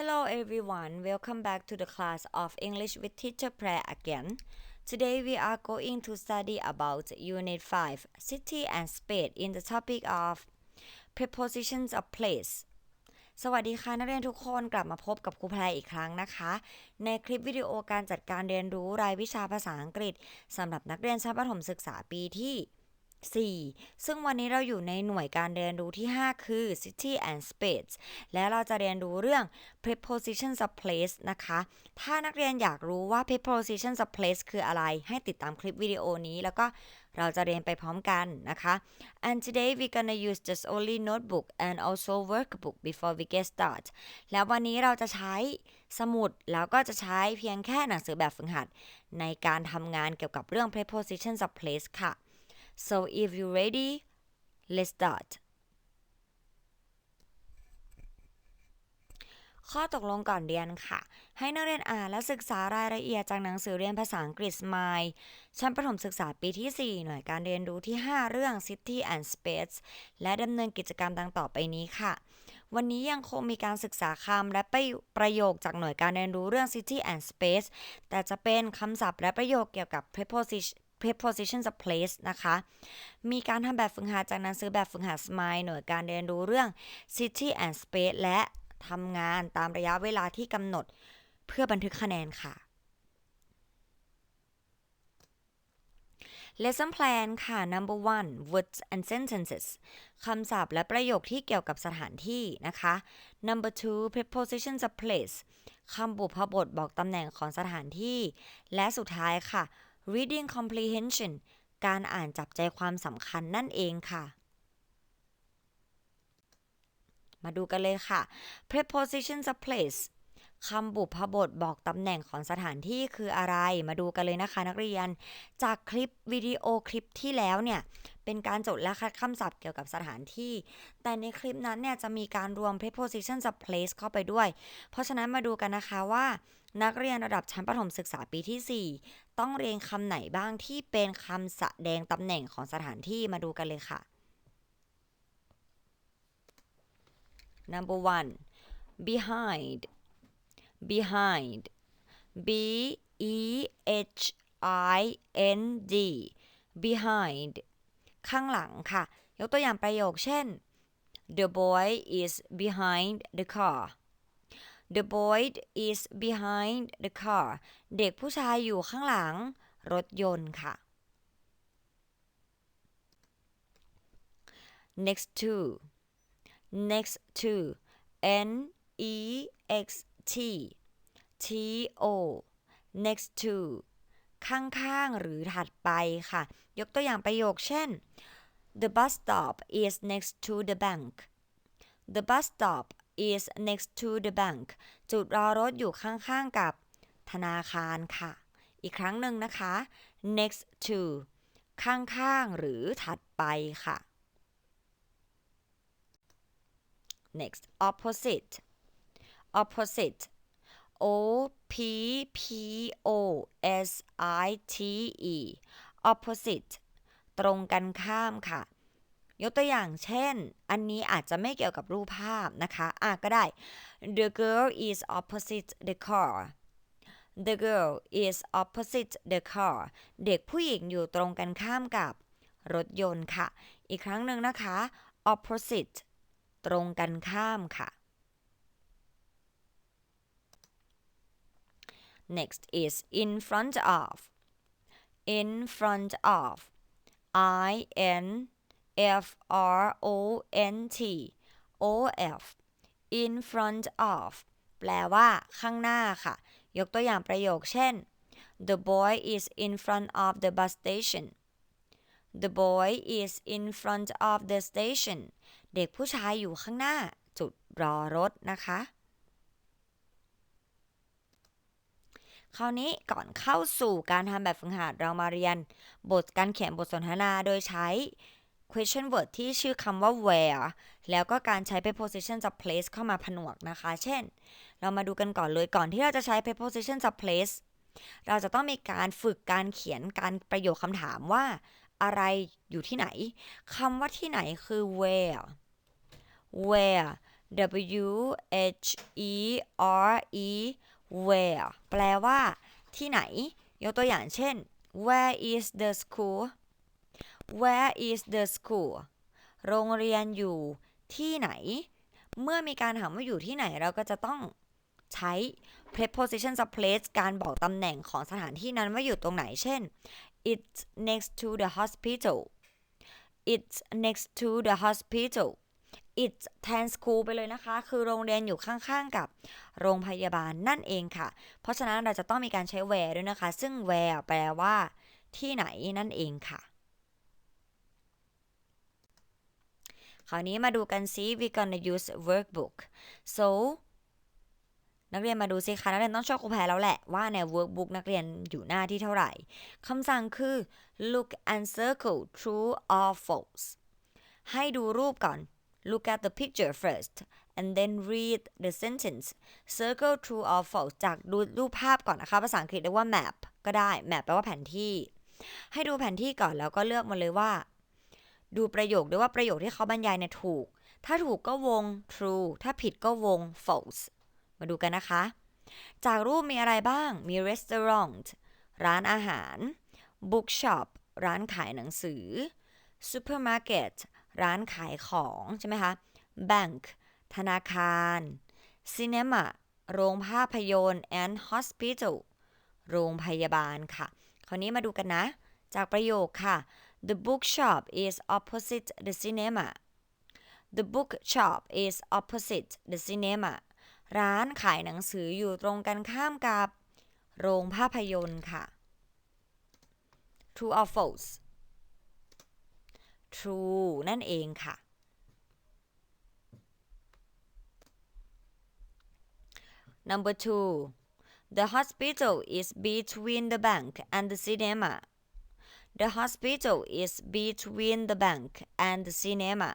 Hello everyone, welcome back to the class of English with Teacher Prayer again. Today we are going to study about Unit 5, City and Space in the topic of prepositions of place. สวัสดีค่ะนักเรียนทุกคนกลับมาพบกับครูแพรอีกครั้งนะคะ ในคลิปวิดีโอการจัดการเรียนรู้รายวิชาภาษาอังกฤษสำหรับนักเรียนชั้นประถมศึกษาปีที่ 4 ซึ่งวันนี้เราอยู่ในหน่วยการเรียนรู้ที่ 5 คือ city and space และเราจะเรียนรู้เรื่อง prepositions of place นะคะ ถ้านักเรียนอยากรู้ว่า prepositions of place คืออะไร ให้ติดตามคลิปวิดีโอนี้ แล้วก็เราจะเรียนไปพร้อมกันนะคะ and today we gonna use just only notebook and also workbook before we get start แล้ววันนี้เราจะใช้สมุด แล้วก็จะใช้เพียงแค่หนังสือแบบฝึกหัด ในการทำงานเกี่ยวกับเรื่อง prepositions of place ค่ะ So if you ready, let's start. ข้อตกลงก่อนเรียนค่ะ ให้นักเรียนอ่านและศึกษารายละเอียดจากหนังสือเรียนภาษาอังกฤษ Smile ชั้นประถมศึกษาปีที่ 4 หน่วยการเรียนรู้ที่ 5 เรื่อง City and Space และดำเนินกิจกรรมดังต่อไปนี้ค่ะ วันนี้ยังคงมีการศึกษาคำและประประโยคจากหน่วยการเรียนรู้เรื่อง City and Space แต่จะเป็นคำศัพท์และประโยคเกี่ยวกับ preposition prepositions of place นะคะ มีการทำแบบฝึกหัดจากนังสือแบบฝึกหัด Smile หน่วยการเรียนรู้เรื่อง City and Space และทำงานตามระยะเวลาที่กำหนดเพื่อบันทึกคะแนนค่ะ Lesson plan ค่ะ number one words and sentences คำศัพท์และประโยคที่เกี่ยวกับสถานที่นะคะ number two prepositions of place คำบุพบทบอกตำแหน่งของสถานที่ และสุดท้ายค่ะ reading comprehension การอ่านจับใจความสำคัญนั่นเองค่ะ มาดูกันเลยค่ะ prepositions of place คำบุพบทบอกตำแหน่งของสถานที่คืออะไร มาดูกันเลยนะคะนักเรียน จากคลิปวิดีโอคลิปที่แล้วเนี่ย เป็นการจดและคัดคำศัพท์เกี่ยวกับสถานที่ แต่ในคลิปนั้นเนี่ยจะมีการรวม prepositions of place เข้าไปด้วย เพราะฉะนั้นมาดูกันนะคะว่า นักเรียนระดับชั้นประถมศึกษาปีที่4 ต้องเรียนคำไหนบ้างที่เป็นคำแสดงตำแหน่งของสถานที่มาดูกันเลยค่ะ number one behind behind b e h i n d behind ข้างหลังค่ะ ยกตัวอย่างประโยคเช่น the boy is behind the car the boy is behind the car เด็กผู้ชายอยู่ข้างหลังรถยนต์ค่ะ next to next to n e x t t o next to ข้างๆหรือถัดไปค่ะ ยกตัวอย่างประโยคเช่น the bus stop is next to the bank the bus stop is next to the bank จุดรอรถอยู่ข้างๆกับธนาคารค่ะ อีกครั้งหนึ่งนะคะ next to ข้างๆหรือถัดไปค่ะ next opposite opposite o p p o s i t e opposite ตรงกันข้ามค่ะ ยกตัวอย่างเช่น อันนี้อาจจะไม่เกี่ยวกับรูปภาพนะคะอะก็ได้ the girl is opposite the car the girl is opposite the car เด็กผู้หญิงอยู่ตรงกันข้ามกับรถยนต์ค่ะ อีกครั้งหนึ่งนะคะ opposite ตรงกันข้ามค่ะ next is in front of in front of i n f r o n t o f in front of แปลว่า ข้างหน้าค่ะ ยกตัวอย่างประโยคเช่น the boy is in front of the bus station the boy is in front of the station เด็กผู้ชายอยู่ข้างหน้า จุดรอรถนะคะ คราวนี้ก่อนเข้าสู่การทำแบบฝึกหัดเรามาเรียน บทการเขียนบทสนทนาโดยใช้ question word ที่ชื่อคำว่า where แล้วก็การใช้ preposition of place เข้ามาผนวกนะคะ เช่น เรามาดูกันก่อนเลยก่อนที่เราจะใช้ preposition of place เราจะต้องมีการฝึกการเขียนการประโยคคำถามว่า อะไรอยู่ที่ไหนคำว่าที่ไหนคือ where where W H E R E where แปลว่า ที่ไหน ยกตัวอย่างเช่น where is the school where is the school โรงเรียนอยู่ที่ไหน เมื่อมีการถามว่าอยู่ที่ไหนเราก็จะต้องใช้ preposition of place การบอกตำแหน่งของสถานที่นั้นว่าอยู่ตรงไหน เช่น it's next to the hospital it's next to the hospital it's แทน school ไปเลยนะคะ คือโรงเรียนอยู่ข้างๆกับโรงพยาบาลนั่นเองค่ะ เพราะฉะนั้นเราจะต้องมีการใช้ where ด้วยนะคะ ซึ่ง where แปลว่าที่ไหนนั่นเองค่ะ คราวนี้มาดูกันซิ we gonna use workbook so นักเรียนมาดูสิคะนักเรียนต้องช่วยครูแพรแล้วแหละว่าใน workbook นักเรียนอยู่หน้าที่เท่าไหร่คำสั่งคือ look and circle true or false ให้ดูรูปก่อน look at the picture first and then read the sentence circle true or false จากดูรูปภาพก่อนนะคะ ภาษาอังกฤษเรียกว่า map ก็ได้ map แปลว่าแผนที่ ให้ดูแผนที่ก่อนแล้วก็เลือกมาเลยว่า ดูประโยคด้วยว่าประโยคที่เขาบรรยายเนี่ยถูก ถ้าถูกก็วง true ถ้าผิดก็วง false มาดูกันนะคะ จากรูปมีอะไรบ้าง มี restaurant ร้านอาหาร bookshop ร้านขายหนังสือ supermarket ร้านขายของใช่ไหมคะ bank ธนาคาร cinema โรงภาพยนตร์ and hospital โรงพยาบาลค่ะ คราวนี้มาดูกันนะ จากประโยคค่ะ the bookshop is opposite the cinema the bookshop is opposite the cinema ร้านขายหนังสืออยู่ตรงกันข้ามกับ โรงภาพยนตร์ค่ะ true or false true นั่นเองค่ะ number two the hospital is between the bank and the cinema the hospital is between the bank and the cinema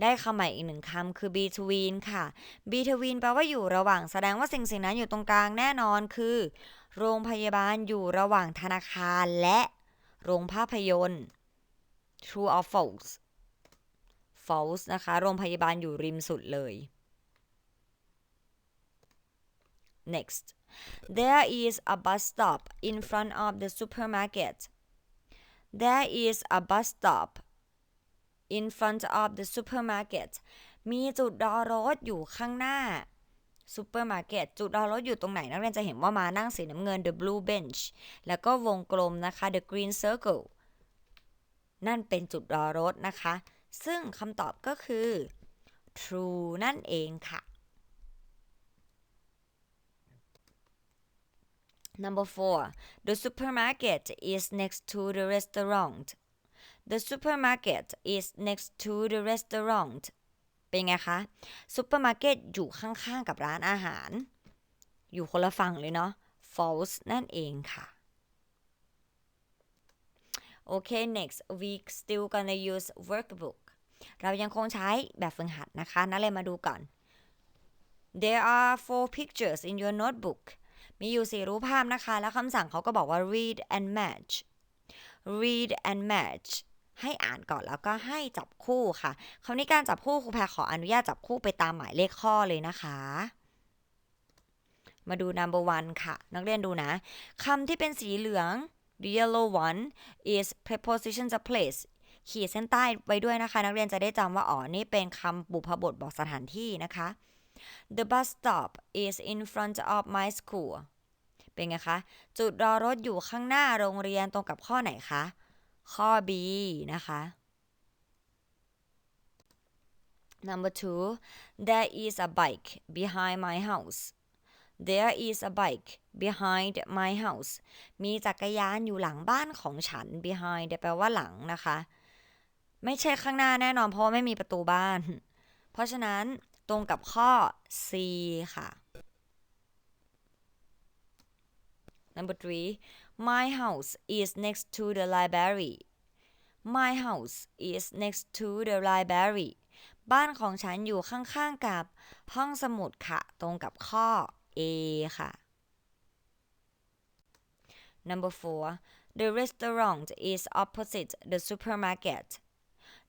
ได้คำใหม่อีกหนึ่งคำคือ between ค่ะ between แปลว่าอยู่ระหว่างแสดงว่าสิ่งสิ่งนั้นอยู่ตรงกลางแน่นอนคือ โรงพยาบาลอยู่ระหว่างธนาคารและโรงภาพยนตร์ true or false false นะคะ โรงพยาบาลอยู่ริมสุดเลย next there is a bus stop in front of the supermarket there is a bus stop in front of the supermarket มีจุดรอรถอยู่ข้างหน้าซูเปอร์มาร์เก็ตจุดรอรถอยู่ตรงไหนนักเรียนจะเห็นว่ามานั่งสีน้ำเงิน the blue bench แล้วก็วงกลมนะคะ the green circle นั่นเป็นจุดรอรถนะคะ ซึ่งคำตอบก็คือ true นั่นเองค่ะ Number four, the supermarket is next to the restaurant. The supermarket is next to the restaurant. เป็นไงคะซูเปอร์มาร์เก็ตอยู่ข้างๆกับร้านอาหาร อยู่คนละฝั่งเลยเนาะ false นั่นเองค่ะ โอเค next we still gonna use workbook เรายังคงใช้แบบฝึกหัดนะคะ นักเรียมาดูก่อน There are four pictures in your notebook มีอยู่สี่รูปภาพนะคะ แล้วคำสั่งเขาก็บอกว่า read and match read and match ให้อ่านก่อนแล้วก็ให้จับคู่ค่ะ คราวนี้การจับคู่ครูแพรขออนุญาตจับคู่ไปตามหมายเลขข้อเลยนะคะ มาดู number one ค่ะ นักเรียนดูนะคำที่เป็นสีเหลือง the yellow one is prepositions of place ขีดเส้นใต้ไว้ด้วยนะคะ นักเรียนจะได้จำว่าอ๋อนี่เป็นคำบุพบทบอกสถานที่นะคะ The bus stop is in front of my school เป็นไงคะ จุดรอรถอยู่ข้างหน้าโรงเรียนตรงกับข้อไหนคะ ข้อ B นะคะ Number two there is a bike behind my house there is a bike behind my house มีจักรยานอยู่หลังบ้านของฉัน behind แปลว่าหลังนะคะ ไม่ใช่ข้างหน้าแน่นอนเพราะว่าไม่มีประตูบ้าน เพราะฉะนั้นตรงกับข้อ C ค่ะ Number three my house is next to the library my house is next to the library บ้านของฉันอยู่ข้างๆกับห้องสมุดค่ะ ตรงกับข้อ A ค่ะ Number four the restaurant is opposite the supermarket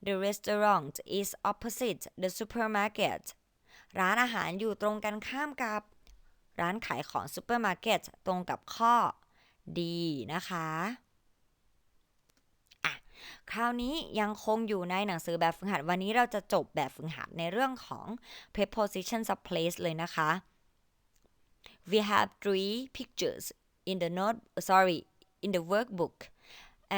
the restaurant is opposite the supermarket ร้านอาหารอยู่ตรงกันข้ามกับ ร้านขายของซูเปอร์มาร์เก็ตตรงกับข้อดีนะคะอะคราวนี้ยังคงอยู่ในหนังสือแบบฝึกหัด วันนี้เราจะจบแบบฝึกหัดในเรื่องของ prepositions of place เลยนะคะ we have three pictures in the note sorry in the workbook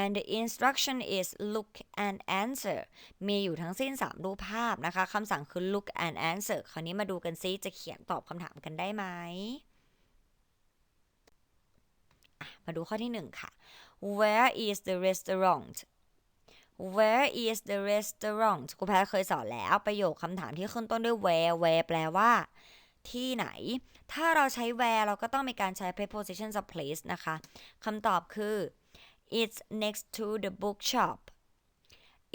and the instruction is look and answer มีอยู่ทั้งสิ้น 3 รูปภาพนะคะคำสั่งคือ look and answer คราวนี้มาดูกันซิจะเขียนตอบคำถามกันได้ไหม มาดูข้อที่ 1 ค่ะ where is the restaurant where is the restaurant ครูแพทเคยสอนแล้วประโยคคำถามที่ขึ้นต้นด้วย where where แปลว่า ที่ไหน ถ้าเราใช้ where เราก็ต้องมีการใช้ preposition of place นะคะคำตอบคือ it's next to the bookshop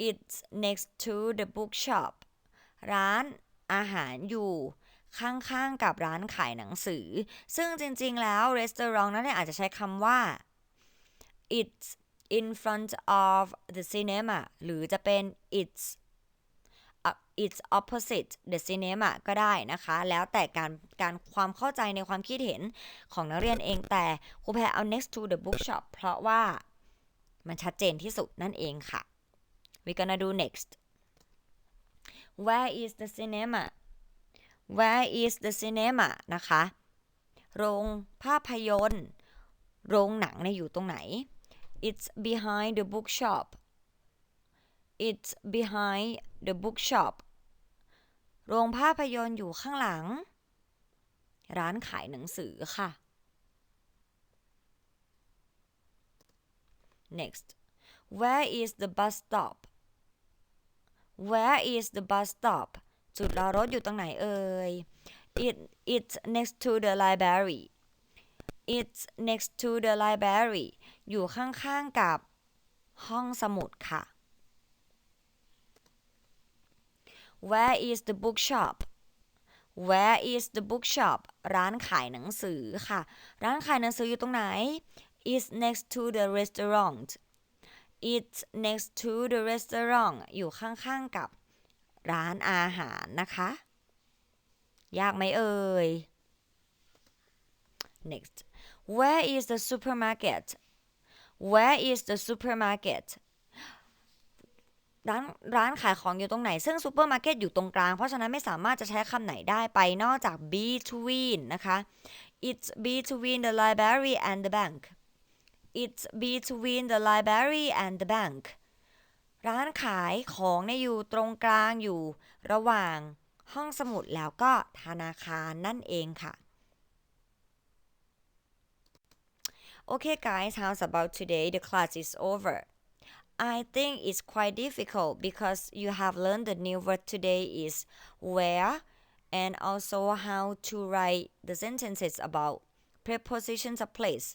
it's next to the bookshop ร้านอาหารอยู่ข้างๆกับร้านขายหนังสือ ซึ่งจริงๆแล้ว restaurant นั้นเนี่ยอาจจะใช้คำว่า it's in front of the cinema หรือจะเป็น it's uh, it's opposite the cinema ก็ได้นะคะ แล้วแต่การการความเข้าใจในความคิดเห็นของนักเรียนเองแต่ครูแพรเอา next to the bookshop เพราะว่า มันชัดเจนที่สุดนั่นเองค่ะ we gonna do next where is the cinema where is the cinema นะคะ โรงภาพยนตร์ โรงหนังเนี่ยอยู่ตรงไหน it's behind the bookshop it's behind the bookshop โรงภาพยนตร์อยู่ข้างหลัง ร้านขายหนังสือค่ะ next where is the bus stop where is the bus stop จุดรอรถอยู่ตรงไหนเอ่ย it it's next to the library it's next to the library อยู่ข้างๆกับห้องสมุดค่ะ where is the bookshop where is the bookshop ร้านขายหนังสือค่ะ ร้านขายหนังสืออยู่ตรงไหน it's next to the restaurant it's next to the restaurant อยู่ข้างๆกับร้านอาหารนะคะ ยากไหมเอ่ย next where is the supermarket where is the supermarket ร้านร้านขายของอยู่ตรงไหน ซึ่งซูเปอร์มาร์เก็ตอยู่ตรงกลาง เพราะฉะนั้นไม่สามารถจะใช้คำไหนได้ไปนอกจาก between นะคะ it's between the library and the bank it's between the library and the bank ร้านขายของเนี่ยอยู่ตรงกลางอยู่ระหว่างห้องสมุดแล้วก็ธนาคารนั่นเองค่ะ Okay guys how's about today the class is over I think it's quite difficult because you have learned the new word today is where and also how to write the sentences about prepositions of place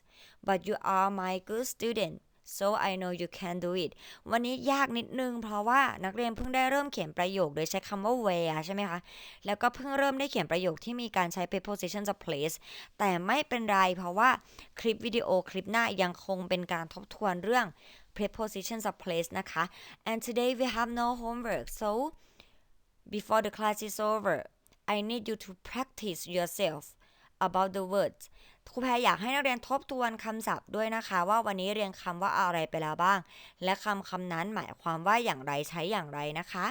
but you are my good student so I know you can do it วันนี้ยากนิดนึง เพราะว่านักเรียนเพิ่งได้เริ่มเขียนประโยคโดยใช้คำว่า where ใช่ไหมคะ แล้วก็เพิ่งเริ่มได้เขียนประโยคที่มีการใช้ prepositions of place แต่ไม่เป็นไร เพราะว่าคลิปวิดีโอคลิปหน้ายังคงเป็นการทบทวนเรื่อง prepositions of place นะคะ and today we have no homework so before the class is over I need you to practice yourself about the words ครูแพรอยากให้นักเรียนทบทวนคำศัพท์ด้วยนะคะ ว่าวันนี้เรียนคำว่าอะไรไปแล้วบ้าง และคำคำนั้นหมายความว่าอย่างไรใช้อย่างไรนะคะ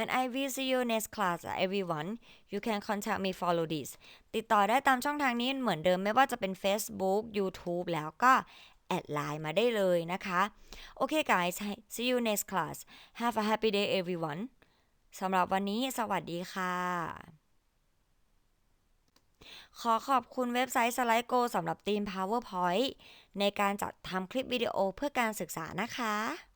and I will see you next class everyone you can contact me follow this ติดต่อได้ตามช่องทางนี้เหมือนเดิมไม่ว่าจะเป็น Facebook YouTube แล้วก็แอดไลน์มาได้เลยนะคะโอเค guys see you next class have a happy day everyone สำหรับวันนี้สวัสดีค่ะ ขอขอบคุณเว็บไซต์ SlideGo สำหรับทีม PowerPoint ในการจัดทำคลิปวิดีโอเพื่อการศึกษานะคะ